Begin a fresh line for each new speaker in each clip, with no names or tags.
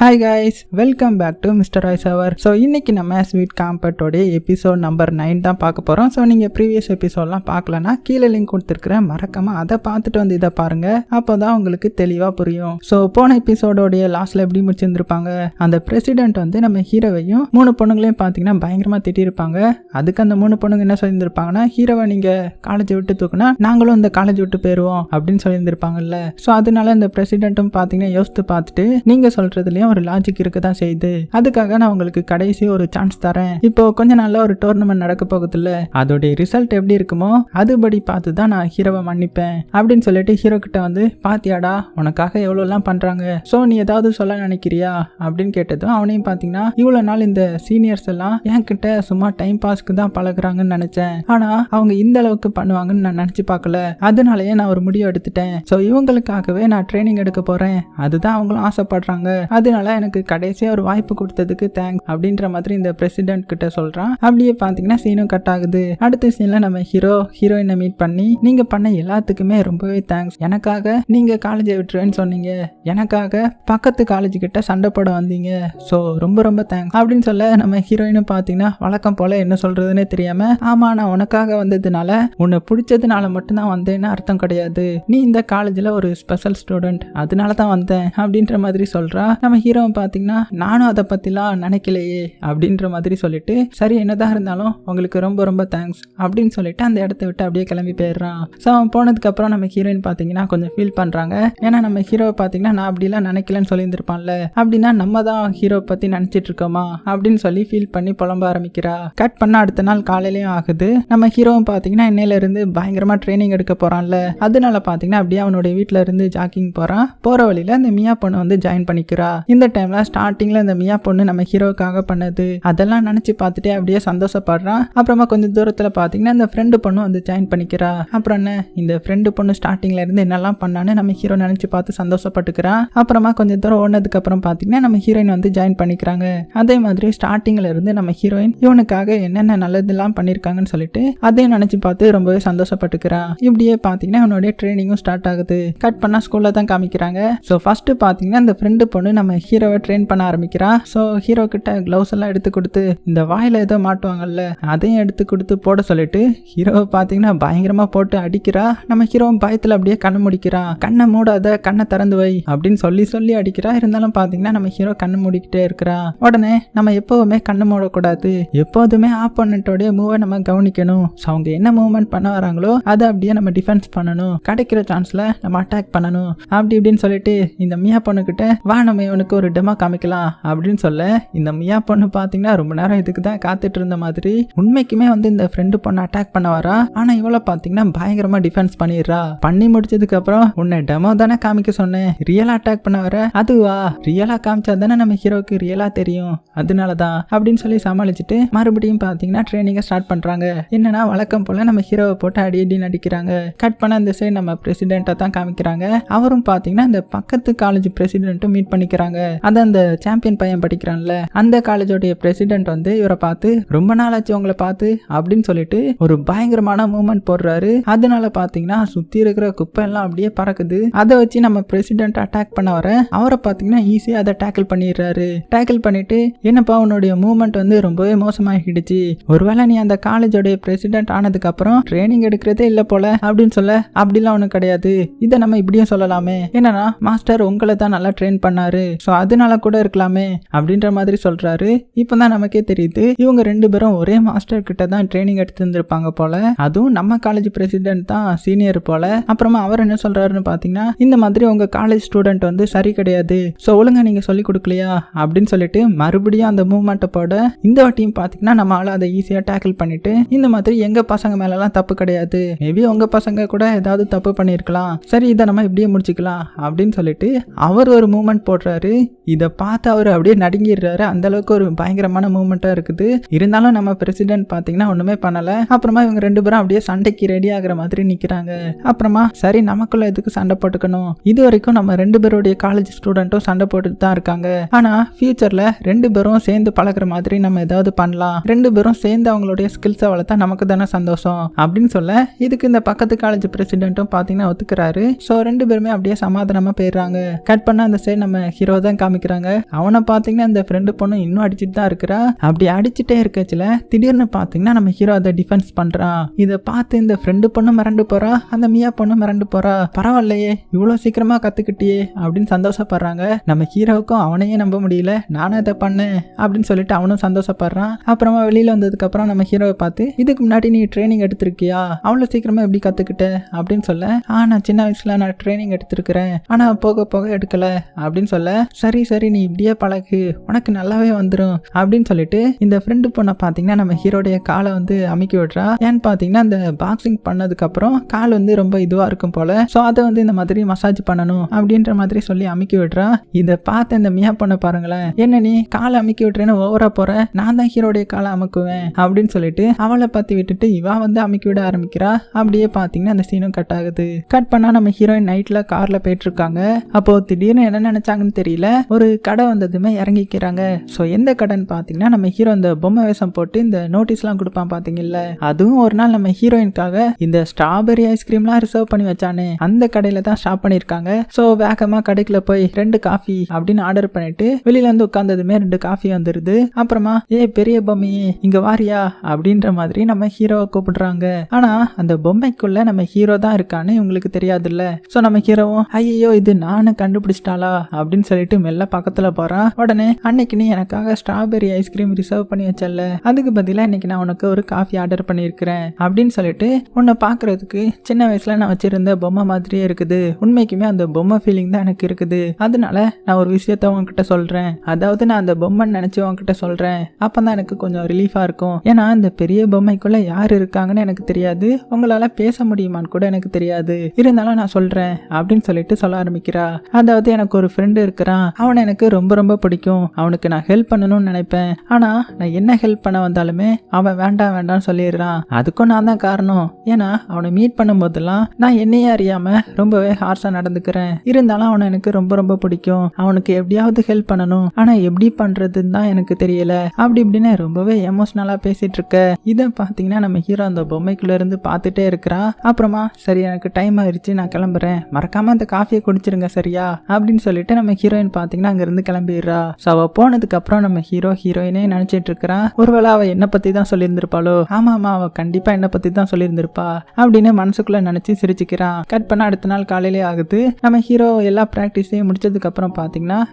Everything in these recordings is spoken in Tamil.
Hi guys welcome back to mister Royce our so இன்றைக்கி நம்ம ஸ்வீட் காம்பட்டோடைய எபிசோட் நம்பர் நைன் தான் பார்க்க போகிறோம் ஸோ நீங்கள் ப்ரீவியஸ் எபிசோட்லாம் பார்க்கலன்னா கீழே லிங்க் கொடுத்துருக்குறேன் மறக்காமல் அதை பார்த்துட்டு வந்து இதை பாருங்கள் அப்போ தான் உங்களுக்கு தெளிவாக புரியும். ஸோ போன எபிசோடோடைய லாஸ்ட்டில் எப்படி முடிச்சிருந்துருப்பாங்க? அந்த பிரசிடென்ட் வந்து நம்ம ஹீரோவையும் மூணு பொண்ணுங்களையும் பார்த்தீங்கன்னா பயங்கரமாக திட்டியிருப்பாங்க அதுக்கு அந்த மூணு பொண்ணுங்க என்ன சொல்லியிருந்திருப்பாங்கன்னா ஹீரோவை நீங்கள் காலேஜை விட்டு தூக்குனா நாங்களும் இந்த காலேஜ் விட்டு போயிடுவோம் அப்படின்னு சொல்லியிருந்திருப்பாங்கல்ல. ஸோ அதனால இந்த பிரசிடென்ட்டும் பார்த்தீங்கன்னா யோசித்து பார்த்துட்டு நீங்கள் சொல்கிறதுலையும் ஒரு லாஜிக் இருக்க தான் செய்யுது. அதுக்காக நான் உங்களுக்கு கடைசி ஒரு சான்ஸ் தரேன். இப்போ கொஞ்ச நாள்ல ஒரு டோர்னமெண்ட் நடக்க போகுதுல்ல? அதோடைய ரிசல்ட் எப்படி இருக்குமோ அதுபடி பார்த்து தான் நான் ஹீரோவை மன்னிப்பேன். அப்படின்னு சொல்லிட்டு ஹீரோ கிட்ட வந்து பாத்தியாடா உனக்காக எவ்வளோலாம் பண்றாங்க? ஸோ நீ ஏதாவது சொல்ல நினைக்கிறியா? அப்படின்னு கேட்டதும் அவனையும் பார்த்தீங்கன்னா இவ்வளோ நாள் இந்த சீனியர்ஸ் எல்லாம் என்கிட்ட சும்மா டைம் பாஸ்க்கு தான் பழகுறாங்கன்னு நினைச்சேன். ஆனா அவங்க இந்த அளவுக்கு பண்ணுவாங்கன்னு நான் நினைச்சு பார்க்கல. அதனாலயே நான் ஒரு முடிவு எடுத்துட்டேன். ஸோ இவங்களுக்காகவே நான் ட்ரைனிங் எடுக்க போறேன். அதுதான் அவங்களும் ஆசைப்படுறாங்க. அது இதனால எனக்கு கடைசியாக ஒரு வாய்ப்பு கொடுத்ததுக்கு தேங்க்ஸ் அப்படின்ற மாதிரி இந்த பிரசிடென்ட் கிட்ட சொல்றான். அப்படியே பார்த்தீங்கன்னா சீனும் கட் ஆகுது. அடுத்த சீன்ல நம்ம ஹீரோ ஹீரோயினை மீட் பண்ணி நீங்க பண்ண எல்லாத்துக்குமே ரொம்பவே தேங்க்ஸ் எனக்காக நீங்க காலேஜை விட்டுருவேன்னு சொன்னீங்க. எனக்காக பக்கத்து காலேஜ் கிட்ட சண்டை போட வந்தீங்க. ஸோ ரொம்ப ரொம்ப தேங்க்ஸ் அப்படின்னு சொல்ல நம்ம ஹீரோயினும் பார்த்தீங்கன்னா வழக்கம் போல என்ன சொல்றதுன்னே தெரியாம ஆமா நான் உனக்காக வந்ததுனால உன்னை பிடிச்சதுனால மட்டும்தான் வந்தேன்னு அர்த்தம் கிடையாது. நீ இந்த காலேஜில் ஒரு ஸ்பெஷல் ஸ்டூடெண்ட் அதனால தான் வந்தேன் அப்படின்ற மாதிரி சொல்றா. நம்ம ஹீரோவை பார்த்தீங்கன்னா நானும் அதை பற்றிலாம் நினைக்கலையே அப்படின்ற மாதிரி சொல்லிட்டு சரி என்னதான் இருந்தாலும் உங்களுக்கு ரொம்ப ரொம்ப தேங்க்ஸ் அப்படின்னு சொல்லிட்டு அந்த இடத்த விட்டு அப்படியே கிளம்பி போயிடுறான். ஸோ அவன் போனதுக்கப்புறம் நம்ம ஹீரோயின் பார்த்தீங்கன்னா கொஞ்சம் ஃபீல் பண்ணுறாங்க ஏன்னா நம்ம ஹீரோவை பார்த்தீங்கன்னா நான் அப்படிலாம் நினைக்கலன்னு சொல்லியிருந்திருப்பான்ல அப்படின்னா நம்ம தான் ஹீரோ பற்றி நினச்சிட்டு இருக்கோமா? அப்படின்னு சொல்லி ஃபீல் பண்ணி புலம்ப ஆரம்பிக்கிறா. கட் பண்ண அடுத்த நாள் காலையிலையும் ஆகுது. நம்ம ஹீரோவும் பார்த்தீங்கன்னா இன்னையிலேருந்து பயங்கரமாக ட்ரைனிங் எடுக்க போகிறான்ல அதனால பார்த்தீங்கன்னா அப்படியே அவனுடைய வீட்டில் இருந்து ஜாக்கிங் போகிறான் போகிற வழியில் அந்த மியா பொண்ணு வந்து ஜாயின் பண்ணிக்கிறா. இந்த டைம்ல ஸ்டார்டிங்ல இந்த மியா பொண்ணு நம்ம ஹீரோக்காக பண்ணது அதெல்லாம் நினைச்சு பார்த்துட்டே அப்படியே சந்தோஷப்படுறான் அப்புறமா கொஞ்சம் தூரத்துல பார்த்தீங்கன்னா இந்த ஃப்ரெண்டு பொண்ணு வந்து ஜாயின் பண்ணிக்கிறா. அப்புறம் என்ன இந்த ஃப்ரெண்டு பொண்ணு ஸ்டார்டிங்ல இருந்து என்னெல்லாம் பண்ணான்னு நம்ம ஹீரோ நினைச்சு பார்த்து சந்தோஷப்பட்டுக்கிறான் அப்புறமா கொஞ்சம் தூரம் ஓடினதுக்கப்புறம் பார்த்தீங்கன்னா நம்ம ஹீரோயின் வந்து ஜாயின் பண்ணிக்கிறாங்க. அதே மாதிரி ஸ்டார்டிங்ல இருந்து நம்ம ஹீரோயின் இவனுக்காக என்னென்ன நல்லதெல்லாம் பண்ணியிருக்காங்கன்னு சொல்லிட்டு அதையும் நினைச்சு பார்த்து ரொம்பவே சந்தோஷப்பட்டுக்கிறான் இப்படியே பார்த்தீங்கன்னா அவனுடைய ட்ரைனிங்கும் ஸ்டார்ட் ஆகுது. கட் பண்ணா ஸ்கூல்ல தான் காமிக்கிறாங்க. ஸோ ஃபர்ஸ்ட் பார்த்தீங்கன்னா இந்த ஃப்ரெண்டு பொண்ணு நம்ம ஹீரோவை ட்ரெயின் பண்ண ஆரம்பிக்கிறா. ஸோ ஹீரோ கிட்ட க்ளவுஸ் எல்லாம் எடுத்து கொடுத்து இந்த வாயில் ஏதோ மாட்டுவாங்கல்ல அதையும் எடுத்து கொடுத்து போட சொல்லிட்டு ஹீரோவை பார்த்தீங்கன்னா பயங்கரமாக போட்டு அடிக்கிறா. நம்ம ஹீரோவும் பயத்தில் அப்படியே கண்ணை முடிக்கிறா. கண்ணை மூடாத கண்ணை திறந்து வை அப்படின்னு சொல்லி சொல்லி அடிக்கிறா. இருந்தாலும் பார்த்தீங்கன்னா நம்ம ஹீரோ கண்ணை மூடிக்கிட்டே இருக்கிறா. உடனே நம்ம எப்போவுமே கண்ணை மூடக்கூடாது. எப்போதுமே ஆப்போனண்ட்டோடைய மூவை நம்ம கவனிக்கணும். ஸோ அவங்க என்ன மூவ்மெண்ட் பண்ண வராங்களோ அதை அப்படியே நம்ம டிஃபென்ஸ் பண்ணணும். கிடைக்கிற சான்ஸில் நம்ம அட்டாக் பண்ணணும். அப்படி இப்படின்னு சொல்லிட்டு இந்த மியா பொண்ணுக்கிட்ட வா நம்ம இவனுக்கு ஒரு டெமோ காமிக்கலாம் அப்படின்னு சொல்ல இந்த மியா பொண்ணு பார்த்தீங்கன்னா ரொம்ப நேரம் இதுக்கு தான் காத்துட்டு இருந்த மாதிரி உண்மைக்குமே வந்து இந்த ஃப்ரெண்டு பொண்ணு அட்டாக் பண்ண வரா ஆனா இவளை பார்த்தீங்கன்னா பயங்கரமா டிஃபென்ஸ் பண்ணிடுறா. பண்ணி முடிச்சதுக்கு அப்புறம் உன்னை டெமோ தானே காமிக்க சொன்னேன். ரியலா அட்டாக் பண்ண வர அதுவா? ரியலா காமிச்சா தானே நம்ம ஹீரோக்கு ரியலா தெரியும். அதனால தான் அப்படின்னு சொல்லி சமாளிச்சுட்டு மறுபடியும் பார்த்தீங்கன்னா ட்ரைனிங்கை ஸ்டார்ட் பண்றாங்க. என்னன்னா வழக்கம் போல நம்ம ஹீரோவை போட்டு அடி அடி நடிக்கிறாங்க கட் பண்ண அந்த சைடு நம்ம பிரசிடென்ட்டை தான் காமிக்கிறாங்க. அவரும் பார்த்தீங்கன்னா இந்த பக்கத்து காலேஜ் பிரசிடென்ட்டும் மீட் பண்ணிக்கிறாங்க. அதான் அந்த சாம்பியன் பையன் படிக்கிறான்ல. அந்த காலேஜோடைய பிரசிடென்ட் வந்து இவரை பார்த்து ரொம்ப நாள் ஆச்சு உங்களை பார்த்து அப்படின்னு சொல்லிட்டு ஒரு பயங்கரமான மூமெண்ட் போடுறாரு. அதனால பார்த்தீங்கன்னா சுத்தி இருக்கிற குப்பை எல்லாம் அப்படியே பறக்குது. அதை வச்சு நம்ம பிரசிடென்ட் அட்டாக் பண்ண வர அவரை பார்த்தீங்கன்னா ஈஸியாக அதை டேக்கிள் பண்ணிடுறாரு. டேக்கிள் பண்ணிட்டு என்னப்பா உன்னுடைய மூமெண்ட் வந்து ரொம்பவே மோசமாகிடுச்சு ஒருவேளை நீ அந்த காலேஜோடைய பிரசிடென்ட் ஆனதுக்கு அப்புறம் ட்ரைனிங் எடுக்கிறதே இல்லை போல அப்படின்னு சொல்ல அப்படிலாம் ஒன்றும் கிடையாது. இதை நம்ம இப்படியும் சொல்லலாமே. என்னன்னா மாஸ்டர் உங்களை தான் நல்லா ட்ரெயின் பண்ணாரு. ஸோ அதனால கூட இருக்கலாமே அப்படின்ற மாதிரி சொல்கிறாரு இப்போ தான் நமக்கே தெரியுது இவங்க ரெண்டு பேரும் ஒரே மாஸ்டர் கிட்ட தான் ட்ரைனிங் எடுத்துருந்துருப்பாங்க போல. அதுவும் நம்ம காலேஜ் பிரசிடென்ட் தான் சீனியர் போல. அப்புறமா அவர் என்ன சொல்கிறாருன்னு பார்த்தீங்கன்னா இந்த மாதிரி உங்கள் காலேஜ் ஸ்டூடெண்ட் வந்து சரி கிடையாது. ஸோ ஒழுங்காக நீங்கள் சொல்லிக் கொடுக்கலையா? அப்படின்னு சொல்லிட்டு மறுபடியும் அந்த மூவ்மெண்ட்டை போட இந்த வாட்டியும் பார்த்தீங்கன்னா நம்ம அதை ஈஸியாக டேக்கிள் பண்ணிட்டு இந்த மாதிரி எங்கள் பசங்க மேலெலாம் தப்பு கிடையாது. மேபி உங்கள் பசங்க கூட ஏதாவது தப்பு பண்ணியிருக்கலாம் சரி இதை நம்ம இப்படியே முடிச்சுக்கலாம் அப்படின்னு சொல்லிட்டு அவர் ஒரு மூமெண்ட் போடுறாரு. இதை பார்த்து அவர் அப்படியே நடுங்கிடுறாரு. அந்த அளவுக்கு ஒரு பயங்கரமான மூமெண்ட்டாக இருக்குது. இருந்தாலும் நம்ம பிரசிடென்ட் பார்த்தீங்கன்னா ஒன்றுமே பண்ணலை. அப்புறமா இவங்க ரெண்டு பேரும் அப்படியே சண்டைக்கு ரெடி ஆகுற மாதிரி நிற்கிறாங்க அப்புறமா சரி நமக்குள்ள எதுக்கு சண்டை போட்டுக்கணும்? இது வரைக்கும் நம்ம ரெண்டு பேருடைய காலேஜ் ஸ்டூடெண்ட்டும் சண்டை போட்டுட்டு தான் இருக்காங்க. ஆனால் ஃபியூச்சரில் ரெண்டு பேரும் சேர்ந்து பழகுற மாதிரி நம்ம ஏதாவது பண்ணலாம். ரெண்டு பேரும் சேர்ந்து அவங்களுடைய ஸ்கில்ஸை வளர்த்தா நமக்கு தானே சந்தோஷம். அப்படின்னு சொல்ல இதுக்கு இந்த பக்கத்து காலேஜ் பிரசிடென்ட்டும் பார்த்தீங்கன்னா ஒத்துக்கிறாரு. ஸோ ரெண்டு பேருமே அப்படியே சமாதானமாக போயிடுறாங்க. கட் பண்ணால் அந்த சைடு நம்ம ஹீரோ தான் தான் காமிக்கிறாங்க. அவனை பார்த்தீங்கன்னா இந்த ஃப்ரெண்டு பொண்ணு இன்னும் அடிச்சுட்டு தான் இருக்கிறா. அப்படி அடிச்சுட்டே இருக்கச்சுல திடீர்னு பார்த்தீங்கன்னா நம்ம ஹீரோ அதை டிஃபென்ஸ் பண்ணுறான் இதை பார்த்து இந்த ஃப்ரெண்டு பொண்ணு மிரண்டு போறா அந்த மியா பொண்ணு மிரண்டு போறா. பரவாயில்லையே இவ்வளோ சீக்கிரமா கத்துக்கிட்டியே அப்படின்னு சந்தோஷப்படுறாங்க. நம்ம ஹீரோவுக்கும் அவனையே நம்ப முடியல நானும் இதை பண்ணேன் அப்படின்னு சொல்லிட்டு அவனும் சந்தோஷப்படுறான். அப்புறமா வெளியில் வந்ததுக்கு அப்புறம் நம்ம ஹீரோவை பார்த்து இதுக்கு முன்னாடி நீ ட்ரைனிங் எடுத்திருக்கியா? அவ்வளோ சீக்கிரமா எப்படி கத்துக்கிட்ட? அப்படின்னு சொல்ல ஆ நான் சின்ன வயசுல நான் ட்ரைனிங் எடுத்திருக்கிறேன். ஆனால் போக போக எடுக்கல. அப்படின்னு சொல்ல சரி சரி நீ இப்படியே பழகு. உனக்கு நல்லாவே வந்துடும் அப்படின்னு சொல்லிட்டு இந்த ஃப்ரெண்டு பொண்ணை பார்த்தீங்கன்னா நம்ம ஹீரோடைய காலை வந்து அமுக்கி விடுறா. ஏன்னு பார்த்தீங்கன்னா அந்த பாக்ஸிங் பண்ணதுக்கப்புறம் கால் வந்து ரொம்ப இதுவாக இருக்கும் போல. ஸோ அதை வந்து இந்த மாதிரி மசாஜ் பண்ணணும் அப்படின்ற மாதிரி சொல்லி அமுக்கி விடுறா. இதை பார்த்து இந்த மியா பொண்ணை பாருங்களேன். என்ன நீ காலை அமுக்கி விட்டுறேன்னு ஓவரா போற? நான் தான் ஹீரோடைய காலை அமுக்குவேன். அப்படின்னு சொல்லிட்டு அவளை பார்த்து விட்டுட்டு இவா வந்து அமுக்கி விட ஆரம்பிக்கிறா. அப்படியே பார்த்தீங்கன்னா அந்த சீனும் கட் ஆகுது. கட் பண்ணா நம்ம ஹீரோயின் நைட்ல காரில் போயிட்டு இருக்காங்க. அப்போ திடீர்னு என்ன நினைச்சாங்கன்னு தெரியல. ஒரு கடை வந்ததுமே இறங்கிக்கிறாங்க. ஸோ எந்த கடைன்னு பார்த்தீங்கன்னா நம்ம ஹீரோ இந்த பொம்மை வேஷம் போட்டு இந்த நோட்டீஸ்லாம் கொடுப்பான் பார்த்தீங்கல்ல அதுவும் ஒரு நாள் நம்ம ஹீரோயினுக்காக இந்த ஸ்ட்ராபெரி ஐஸ்கிரீம்லாம் ரிசர்வ் பண்ணி வச்சானே. அந்த கடையில் தான் ஸ்டாப் பண்ணியிருக்காங்க. ஸோ வேகமாக கடைக்குள்ள போய் ரெண்டு காஃபி அப்படின்னு ஆர்டர் பண்ணிட்டு வெளியில வந்து உட்காந்ததுமே ரெண்டு காஃபி வந்துருது. அப்புறமா ஏ பெரிய பொம்மையே இங்க வாரியா? அப்படின்ற மாதிரி நம்ம ஹீரோவை கூப்பிடுறாங்க. ஆனா அந்த பொம்மைக்குள்ள நம்ம ஹீரோ தான் இருக்கான்னு இவங்களுக்கு தெரியாதுல்ல. ஸோ நம்ம ஹீரோவும் ஐயோ இது நானும் கண்டுபிடிச்சிட்டாளா? அப்படின்னு சொல்லிட்டு மெல்ல பக்கத்துல போறான். உடனே அன்னைக்கு நீ எனக்காக ஸ்ட்ராபெரி ஐஸ்கிரீம் ரிசர்வ் பண்ணி வச்சல அதுக்கு பதிலாக இன்னைக்கு நான் உனக்கு ஒரு காஃபி ஆர்டர் பண்ணியிருக்கிறேன். அப்படின்னு சொல்லிட்டு உன்னை பார்க்கறதுக்கு சின்ன வயசுல நான் வச்சிருந்த பொம்மை மாதிரியே இருக்குது. உண்மைக்குமே அந்த பொம்மை ஃபீலிங் தான் எனக்கு இருக்குது. அதனால நான் ஒரு விஷயத்த உன்கிட்ட சொல்றேன். அதாவது நான் அந்த பொம்மைன்னு நினைச்சு உன்கிட்ட சொல்றேன். அப்பதான் எனக்கு கொஞ்சம் ரிலீஃபா இருக்கும். ஏன்னா அந்த பெரிய பொம்மைக்குள்ள யார் இருக்காங்கன்னு எனக்கு தெரியாது. உங்களால பேச முடியுமான்னு கூட எனக்கு தெரியாது. இருந்தாலும் நான் சொல்றேன் அப்படின்னு சொல்லிட்டு சொல்ல ஆரம்பிக்கிறா. அதாவது எனக்கு ஒரு ஃப்ரெண்டு இருக்கிறான். அவனை எனக்கு ரொம்ப ரொம்ப பிடிக்கும். அவனுக்கு நான் ஹெல்ப் பண்ணணும்னு நினைப்பேன். ஆனா நான் என்ன ஹெல்ப் பண்ண வந்தாலுமே அவன் வேண்டாம் வேண்டாம்னு சொல்லிடுறான். அதுக்கும் நான் தான் காரணம். ஏன்னா அவனை மீட் பண்ணும்போதெல்லாம் நான் என்னையே அறியாம ரொம்பவே ஹார்ஷா நடந்துக்கிறேன். இருந்தாலும் அவனை எனக்கு ரொம்ப ரொம்ப பிடிக்கும். அவனுக்கு எப்படியாவது ஹெல்ப் பண்ணணும். ஆனா எப்படி பண்றதுன்னு தான் எனக்கு தெரியல. அப்படி இப்படின்னு ரொம்பவே எமோஷனலா பேசிட்டு இருக்க. இதை பாத்தீங்கன்னா நம்ம ஹீரோ அந்த பொம்மைக்குள்ள இருந்து பார்த்துட்டே இருக்கிறா. அப்புறமா சரி எனக்கு டைம் ஆயிடுச்சு நான் கிளம்புறேன். மறக்காம அந்த காஃபியை குடிச்சிருங்க சரியா? அப்படின்னு சொல்லிட்டு நம்ம ஹீரோயின் பார்த்தீங்கன்னா அங்கே இருந்து கிளம்பிடுறா. ஸோ அவள் போனதுக்கு அப்புறம் நம்ம ஹீரோ ஹீரோயினே நினைச்சிட்டு இருக்கிறான் ஒருவேளை அவள் என்னை பற்றி தான் சொல்லியிருந்திருப்பாளோ? ஆமா ஆமா அவள் கண்டிப்பாக என்னை பற்றி தான் சொல்லியிருந்திருப்பா அப்படின்னு மனசுக்குள்ளே நினச்சி சிரிச்சுக்கிறான் கட் பண்ண அடுத்த நாள் காலையிலே ஆகுது. நம்ம ஹீரோ எல்லா ப்ராக்டிஸையும் முடிச்சதுக்கு அப்புறம்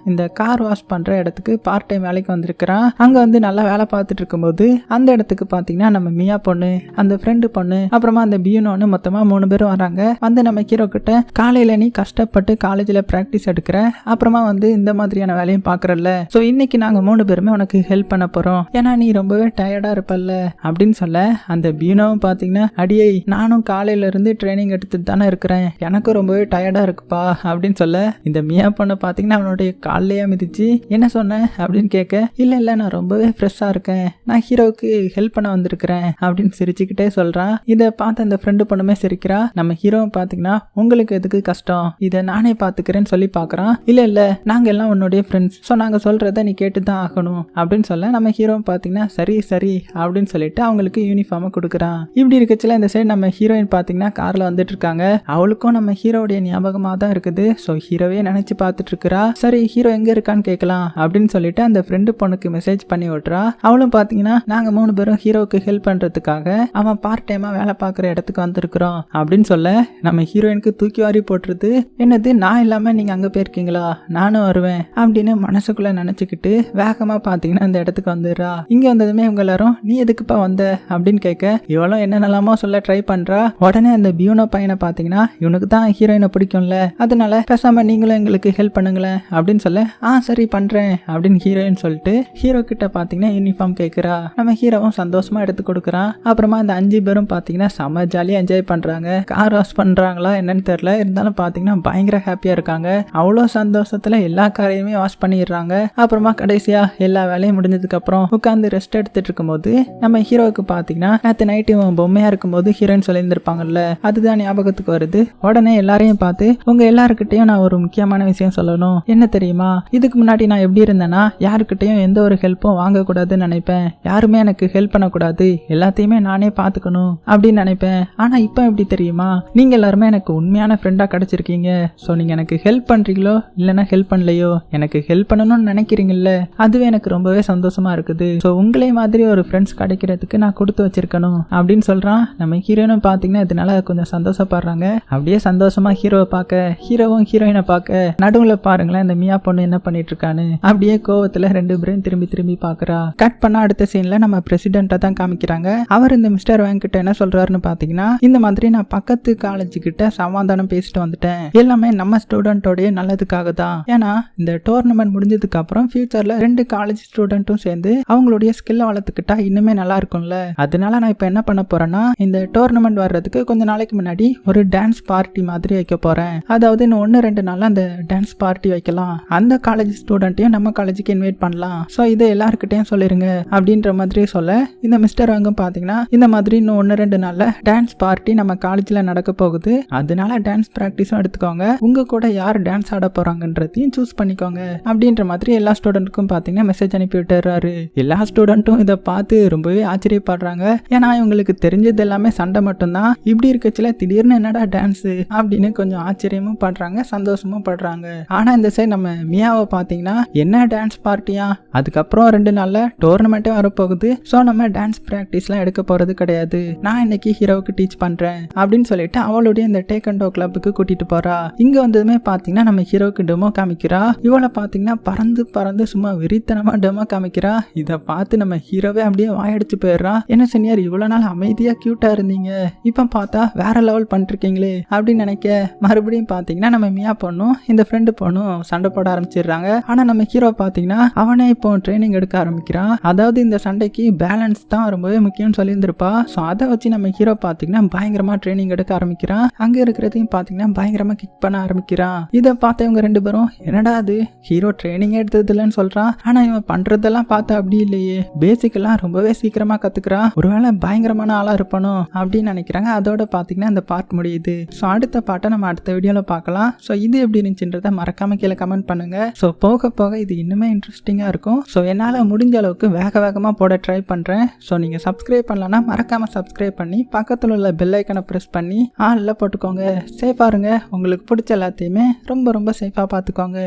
இந்த கார் வாஷ் பண்ணுற இடத்துக்கு பார்ட் டைம் வேலைக்கு வந்திருக்கிறான் அங்கே வந்து நல்லா வேலை பார்த்துட்டு இருக்கும்போது அந்த இடத்துக்கு பார்த்தீங்கன்னா நம்ம மியா பொண்ணு அந்த ஃப்ரெண்டு பொண்ணு அப்புறமா அந்த பியூனோன்னு மொத்தமாக மூணு பேரும் வராங்க. வந்து நம்ம ஹீரோ கிட்ட காலையில் நீ கஷ்டப்பட்டு காலேஜில் ப்ராக்டிஸ் எடுக்கிற. அப்புறமா வந்து இந்த மாதிரியான வேலையும் பாக்குறல்ல. ஸோ இன்னைக்கு நாங்க மூணு பேருமே உனக்கு ஹெல்ப் பண்ண போறோம். ஏன்னா நீ ரொம்பவே டயர்டா இருப்பல்ல. அப்படின்னு சொல்ல அந்த பீனாவும் பாத்தீங்கன்னா அடியை நானும் காலையில இருந்து ட்ரைனிங் எடுத்துட்டு தானே இருக்கிறேன். எனக்கும் ரொம்பவே டயர்டா இருக்குப்பா அப்படின்னு சொல்ல இந்த மியா பொண்ணை பாத்தீங்கன்னா அவனுடைய காலையே மிதிச்சு என்ன சொன்ன அப்படின்னு கேட்க இல்ல இல்ல நான் ரொம்பவே ஃப்ரெஷ்ஷா இருக்கேன். நான் ஹீரோவுக்கு ஹெல்ப் பண்ண வந்திருக்கிறேன் அப்படின்னு சிரிச்சுக்கிட்டே சொல்றான் இதை பார்த்து அந்த ஃப்ரெண்டு பொண்ணுமே சிரிக்கிறா. நம்ம ஹீரோவும் பாத்தீங்கன்னா உங்களுக்கு எதுக்கு கஷ்டம்? இதை நானே பாத்துக்கிறேன்னு சொல்லி பாக்குறான். இல்ல இல்ல நாங்கள் எல்லாம் உன்னுடைய ஃப்ரெண்ட்ஸ் ஸோ நாங்கள் சொல்கிறத நீ கேட்டு தான் ஆகணும். அப்படின்னு சொல்ல நம்ம ஹீரோ பார்த்தீங்கன்னா சரி சரி அப்படின்னு சொல்லிட்டு அவங்களுக்கு யூனிஃபார்மை கொடுக்குறான். இப்படி இருக்கச்சுல இந்த சைடு நம்ம ஹீரோயின் பார்த்தீங்கன்னா காரில் வந்துட்டு இருக்காங்க. அவளுக்கும் நம்ம ஹீரோடைய ஞாபகமாக தான் இருக்குது. ஸோ ஹீரோவே நினச்சி பார்த்துட்டு இருக்கிறா. சரி ஹீரோ எங்கே இருக்கான்னு கேட்கலாம் அப்படின்னு சொல்லிட்டு அந்த ஃப்ரெண்டு பொண்ணுக்கு மெசேஜ் பண்ணி விட்றா அவளும் பார்த்தீங்கன்னா நாங்கள் மூணு பேரும் ஹீரோவுக்கு ஹெல்ப் பண்ணுறதுக்காக அவன் பார்ட் டைமாக வேலை பார்க்குற இடத்துக்கு வந்திருக்கிறோம் அப்படின்னு சொல்ல நம்ம ஹீரோயினுக்கு தூக்கி வாரி போட்டுருது. என்னது நான் இல்லாமல் நீங்கள் அங்கே போயிருக்கீங்களா? நானும் வருவேன் அப்படின்னு மனசுக்குள்ள நினைச்சுக்கிட்டு வேகமா பாத்தீங்கன்னா அந்த இடத்துக்கு வந்துடுறா. இங்க வந்ததுமே இவங்க எல்லாரும் நீ எதுக்குப்பா வந்த? அப்படின்னு கேட்க இவளும் என்னென்னலாமோ சொல்ல ட்ரை பண்றா. உடனே அந்த பியூனோ பையனை பாத்தீங்கன்னா இவனுக்கு தான் ஹீரோயினை பிடிக்கும்ல. அதனால பேசாம நீங்களும் எங்களுக்கு ஹெல்ப் பண்ணுங்களேன். அப்படின்னு சொல்ல ஆ சரி பண்றேன். அப்படின்னு ஹீரோயின் சொல்லிட்டு ஹீரோ கிட்ட பாத்தீங்கன்னா யூனிஃபார்ம் கேட்குறா நம்ம ஹீரோவும் சந்தோஷமா எடுத்து கொடுக்குறான் அப்புறமா அந்த அஞ்சு பேரும் பாத்தீங்கன்னா செம ஜாலியா என்ஜாய் பண்றாங்க. கார் வாஷ் பண்றாங்களா என்னன்னு தெரியல. இருந்தாலும் பாத்தீங்கன்னா பயங்கர ஹாப்பியா இருக்காங்க. அவ்வளோ சந்தோஷத்துல எல்லா காரையுமே வாஷ் பண்ணிடுறாங்க. அப்புறமா கடைசியா எல்லா வேலையும் முடிஞ்சதுக்கு அப்புறம் உட்காந்து ரெஸ்ட் எடுத்துட்டு இருக்கும்போது நம்ம ஹீரோவுக்கு பாத்தீங்கன்னா நேற்று நைட்டு இவன் பொம்மையா இருக்கும்போது ஹீரோயின் சொல்லியிருந்திருப்பாங்கல்ல அதுதான் ஞாபகத்துக்கு வருது. உடனே எல்லாரையும் பார்த்து உங்க எல்லாருக்கிட்டையும் நான் ஒரு முக்கியமான விஷயம் சொல்லணும். என்ன தெரியுமா? இதுக்கு முன்னாடி நான் எப்படி இருந்தேன்னா யாருக்கிட்டையும் எந்த ஒரு ஹெல்ப்பும் வாங்கக்கூடாதுன்னு நினைப்பேன். யாருமே எனக்கு ஹெல்ப் பண்ணக்கூடாது. எல்லாத்தையுமே நானே பார்த்துக்கணும் அப்படின்னு நினைப்பேன். ஆனா இப்போ எப்படி தெரியுமா? நீங்க எல்லாருமே எனக்கு உண்மையான ஃப்ரெண்டா கிடைச்சிருக்கீங்க. ஸோ நீங்க எனக்கு ஹெல்ப் பண்றீங்களோ இல்லைன்னா ஹெல்ப் பண்ணலையோ? எனக்கு ஹெல்ப் பண்ணணும்னு நினைக்கிறீங்கல்ல? அதுவே எனக்கு ரொம்பவே சந்தோஷமா இருக்குது. ஸோ உங்களே மாதிரி ஒரு ஃப்ரெண்ட்ஸ் கிடைக்கிறதுக்கு நான் கொடுத்து வச்சிருக்கணும். அப்படின்னு சொல்றான். நம்ம ஹீரோயினும் பார்த்தீங்கன்னா இதனால கொஞ்சம் சந்தோஷப்படுறாங்க. அப்படியே சந்தோஷமா ஹீரோவை பார்க்க ஹீரோவும் ஹீரோயினை பார்க்க நடுவில் பாருங்களேன் இந்த மியா பொண்ணு என்ன பண்ணிட்டு இருக்கான்னு அப்படியே கோவத்துல ரெண்டு பேரும் திரும்பி திரும்பி பார்க்கறா கட் பண்ண அடுத்த சீனில் நம்ம பிரசிடென்ட்டை தான் காமிக்கிறாங்க. அவர் இந்த மிஸ்டர் வேங்கிட்ட என்ன சொல்றாருன்னு பார்த்தீங்கன்னா இந்த மாதிரி நான் பக்கத்து காலேஜ் கிட்ட சமாதானம் பேசிட்டு வந்துட்டேன். எல்லாமே நம்ம ஸ்டூடெண்ட்டோடைய நல்லதுக்காக தான் ஏன்னா இந்த டோர்னமெண்ட் முடிஞ்சதுக்கு அப்புறம் ஃபியூச்சர்ல ரெண்டு காலேஜ் ஸ்டூடெண்ட்டும் சேர்ந்து அவங்களுடைய ஸ்கில்லை வளர்த்துக்கிட்டா இன்னுமே நல்லா இருக்கும்ல. அதனால நான் இப்போ என்ன பண்ண போறேன்னா இந்த டோர்னமெண்ட் வர்றதுக்கு கொஞ்ச நாளைக்கு முன்னாடி ஒரு டான்ஸ் பார்ட்டி மாதிரி வைக்க போறேன். அதாவது இன்னும் ஒன்று ரெண்டு நாள் அந்த டான்ஸ் பார்ட்டி வைக்கலாம். அந்த காலேஜ் ஸ்டூடெண்ட்டையும் நம்ம காலேஜுக்கு இன்வைட் பண்ணலாம். ஸோ இதை எல்லாருக்கிட்டையும் சொல்லிருங்க அப்படின்ற மாதிரி சொல்ல இந்த மிஸ்டர் வாங்கும் பார்த்தீங்கன்னா இந்த மாதிரி இன்னும் ஒன்று ரெண்டு நாளில் டான்ஸ் பார்ட்டி நம்ம காலேஜில் நடக்க போகுது. அதனால டான்ஸ் ப்ராக்டிஸும் எடுத்துக்கோங்க. உங்க கூட யார் டான்ஸ் ஆட போறாங்கன்றதையும் சூஸ் பண்ணிக்கோங்க. அப்படின்ற மாதிரி எல்லா ஸ்டூடெண்ட்டுக்கும் பார்த்தீங்கன்னா மெசேஜ் அனுப்பி விட்டுறாரு. எல்லா ஸ்டூடெண்ட்டும் இதை பார்த்து ரொம்பவே ஆச்சரியப்படுறாங்க. ஏன்னா இவங்களுக்கு தெரிஞ்சது எல்லாமே சண்டை மட்டும்தான். இப்படி இருக்கச்சுல திடீர்னு என்னடா டான்ஸு அப்படின்னு கொஞ்சம் ஆச்சரியமும் படுறாங்க சந்தோஷமும் படுறாங்க. ஆனா இந்த சைடு நம்ம மியாவை பார்த்தீங்கன்னா என்ன டான்ஸ் பார்ட்டியா? அதுக்கப்புறம் ரெண்டு நாளில் டோர்னமெண்ட்டே வரப்போகுது. ஸோ நம்ம டான்ஸ் ப்ராக்டிஸ்லாம் எடுக்க போகிறது கிடையாது. நான் இன்னைக்கு ஹீரோவுக்கு டீச் பண்றேன். அப்படின்னு சொல்லிட்டு அவளுடைய இந்த டேக் அண்டோ கிளப்புக்கு கூட்டிட்டு போகிறா இங்கே வந்ததுமே பார்த்தீங்கன்னா நம்ம ஹீரோவுக்கு டெமோ காமிக்கிறா? இவளை பாத்தீங்கன்னா பறந்து பறந்து சும்மா வெறித்தனமா டெமோ காமிக்கிறா. இதை பார்த்து நம்ம ஹீரோவே அப்படியே வாயடிச்சு போயிடுறா. என்ன சனியார் இவ்வளோ நாள் அமைதியா கியூட்டா இருந்தீங்க. இப்போ பார்த்தா வேற லெவல் பண்ணிருக்கீங்களே அப்படின்னு நினைக்க. மறுபடியும் பார்த்தீங்கன்னா நம்ம மியா பொண்ணும் இந்த ஃப்ரெண்டு பொண்ணும் சண்டை போட ஆரம்பிச்சிடுறாங்க. ஆனா நம்ம ஹீரோ பார்த்தீங்கன்னா அவனே இப்போ ட்ரைனிங் எடுக்க ஆரம்பிக்கிறான் அதாவது இந்த சண்டைக்கு பேலன்ஸ் தான் ரொம்பவே முக்கியம்னு சொல்லியிருந்திருப்பா. ஸோ அதை வச்சு நம்ம ஹீரோ பார்த்தீங்கன்னா பயங்கரமாக ட்ரைனிங் எடுக்க ஆரம்பிக்கிறான் அங்கே இருக்கிறதையும் பார்த்தீங்கன்னா பயங்கரமாக கிக் பண்ண ஆரம்பிக்கிறான் இதை பார்த்த இவங்க ரெண்டு பேரும் என்னடா அது? ஹீரோ ட்ரைனிங் எடுத்தது இல்லைன்னு சொல்றான் ஆனா இவன் பண்றதெல்லாம் பார்த்தா அப்படி இல்லையே. பேசிக்கெல்லாம் ரொம்பவே சீக்கிரமா கத்துக்கிறான் ஒருவேளை பயங்கரமான ஆளா இருப்பானோ அப்படின்னு நினைக்கிறாங்க. அதோட பார்த்தீங்கன்னா அந்த பார்ட் முடியுது. ஸோ அடுத்த பாட்டை நம்ம அடுத்த வீடியோல பார்க்கலாம். ஸோ இது எப்படி இருந்துச்சுன்றதை மறக்காம கீழே கமெண்ட் பண்ணுங்க. ஸோ போக போக இது இன்னுமே இன்ட்ரெஸ்டிங்காக இருக்கும். ஸோ என்னால் முடிஞ்ச அளவுக்கு வேக வேகமாக போட ட்ரை பண்ணுறேன் ஸோ நீங்கள் சப்ஸ்கிரைப் பண்ணலன்னா மறக்காமல் சப்ஸ்கிரைப் பண்ணி பக்கத்தில் உள்ள பெல் ஐக்கனை ப்ரெஸ் பண்ணி ஆளில் போட்டுக்கோங்க. சேஃபாக இருங்க. உங்களுக்கு பிடிச்ச எல்லாத்தையுமே ரொம்ப ரொம்ப சேஃபாக பார்த்துக்கோங்க